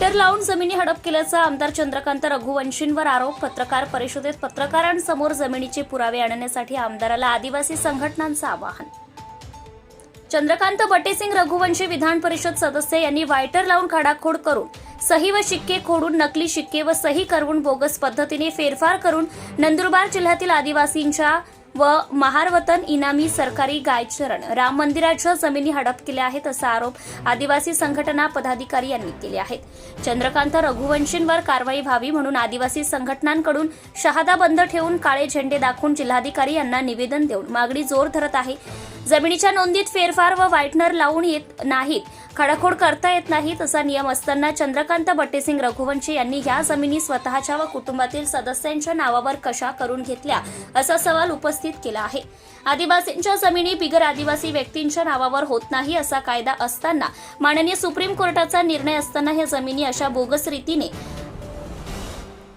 Metre लावून जमिनी हडप केल्याचा आमदार चंद्रकांत रघुवंशींवर आरोप पत्रकार परिषदेत पत्रकारांसमोर जमिनीचे पुरावे आणण्यासाठी आमदाराला आदिवासी संघटनांचं आवाहन. चंद्रकांत बटेसिंग रघुवंशी विधान परिषद सदस्य यांनी वायटर लावून खाडाखोड करून सही व शिक्के खोडून नकली शिक्के व सही करवून बोगस पद्धतीने फेरफार करून नंदुरबार जिल्ह्यातील आदिवासींच्या व महारवतन इनामी सरकारी गायचरण. राम मंदिराच्या जमिनी हडप केल्या आहेत असा आरोप आदिवासी संघटना पदाधिकारी यांनी केले आहेत. चंद्रकांत रघुवंशींवर कारवाई व्हावी म्हणून आदिवासी संघटनांकडून शहादा बंद ठेवून काळे झेंडे दाखवून जिल्हाधिकारी यांना निवेदन देऊन मागणी जोर धरत आहे. जमिनीच्या नोंदीत फेरफार व व्हाईटनर लावून येत नाहीत. खडाखोड करता येत नाही तसा नियम असताना चंद्रकांत बट्टेसिंग रघुवंशी यांनी या जमिनी स्वतःच्या व कुटुंबातील सदस्यांच्या नावावर कशा करून घेतल्या असा सवाल उपस्थित केला आहे. आदिवासींच्या जमिनी बिगर आदिवासी व्यक्तींच्या नावावर होत नाही असा कायदा असताना माननीय सुप्रीम कोर्टाचा निर्णय असताना ह्या जमिनी अशा बोगस रीतीने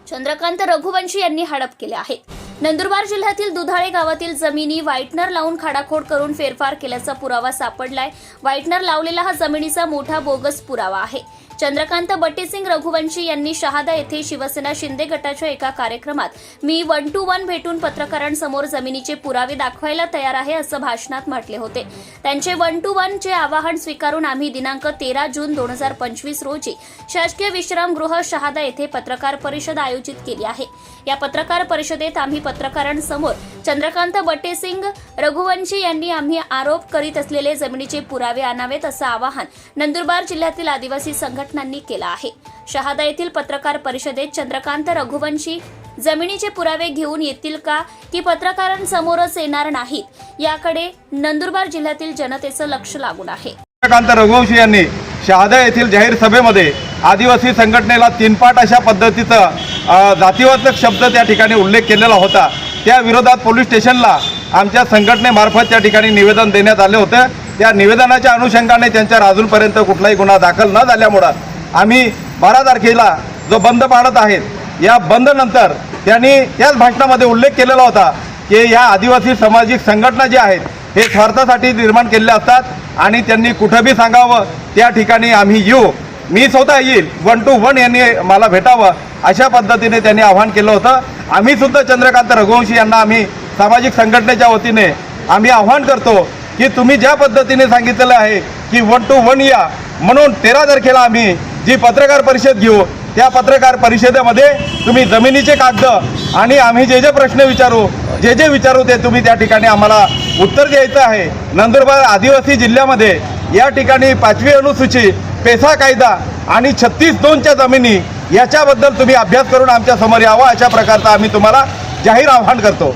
चंद्रकांत रघुवंशी यांनी हडप केले आहेत. नंदुरबार जिल्ह्यातील दुधाळे गावातील जमिनी व्हाईटनर लावून खाडाखोड करून फेरफार केल्याचा पुरावा सापडलाय. व्हाईटनर लावलेला हा जमिनीचा मोठा बोगस पुरावा आहे. चंद्रकांत बटेसिंग रघुवंशी यांनी शहादा येथे शिवसेना शिंदे गटाच्या एका कार्यक्रमात मी वन टू वन भेटून पत्रकारांसमोर जमिनीचे पुरावे दाखवायला तयार आहे असं भाषणात म्हटले होते. त्यांचे वन टू वन चे आवाहन स्वीकारून आम्ही दिनांक तेरा जून दोन हजार पंचवीस रोजी शासकीय विश्रामगृह शहादा येथे पत्रकार परिषद आयोजित केली आहे. या पत्रकार परिषदेत आम्ही पत्रकारांसमोर चंद्रकांत बट्टेसिंग रघुवंशी यांनी आम्ही आरोप करीत असलेले जमिनीचे पुरावे आणावेत असं आवाहन नंदुरबार जिल्ह्यातील आदिवासी संघ संघटनांनी केला आहे. शहादा येथील पत्रकार परिषदेत चंद्रकांत रघुवंशी जमिनीचे पुरावे घेऊन येतील का? की पत्रकारांसमोरच येणार नाहीत? याकडे नंदुरबार जिल्ह्यातील जनतेचं लक्ष लागून आहे. चंद्रकांत रघुवंशी यांनी शहादा येथील जाहीर सभेमध्ये आदिवासी संघटनेला तीनपाट अशा पद्धतीचा जातीवाचक शब्द त्या ठिकाणी उल्लेख केलेला होता. त्या विरोधात पोलीस स्टेशनला आमच्या संघटनेमार्फत त्या ठिकाणी निवेदन देण्यात आले होते. त्या निवेदनाच्या अनुषंगाने त्यांच्यावर अजूनपर्यंत कुठलाही गुन्हा दाखल न झाल्यामुळं आम्ही बारा तारखेला जो बंद पाडत आहेत या बंदनंतर त्यांनी त्याच भाषणामध्ये उल्लेख केलेला होता की या आदिवासी सामाजिक संघटना ज्या आहेत हे स्वार्थासाठी निर्माण केलेले असतात आणि त्यांनी कुठं बी सांगावं त्या ठिकाणी आम्ही येऊ. मी स्वतः येईल. वन टू वन यांनी मला भेटावं अशा पद्धतीने त्यांनी आवाहन केलं होतं. आम्ही सुद्धा चंद्रकांत रघुवंशी यांना आम्ही सामाजिक संघटनेच्या वतीने आम्ही आव्हान करतो की तुम्ही ज्या पद्धतीने सांगितलेलं आहे की वन टू वन या म्हणून तेरा तारखेला आम्ही जी पत्रकार परिषद घेऊ त्या पत्रकार परिषदेमध्ये तुम्ही जमिनीचे कागद आणि आम्ही जे जे प्रश्न विचारू जे जे विचारू ते तुम्ही त्या ठिकाणी आम्हाला उत्तर द्यायचं आहे. नंदुरबार आदिवासी जिल्ह्यामध्ये या ठिकाणी पाचवी अनुसूची पेसा कायदा आणि छत्तीस दोनच्या जमिनी याच्याबद्दल तुम्ही अभ्यास करून आमच्यासमोर यावा अशा प्रकारचं आम्ही तुम्हाला जाहीर आव्हान करतो.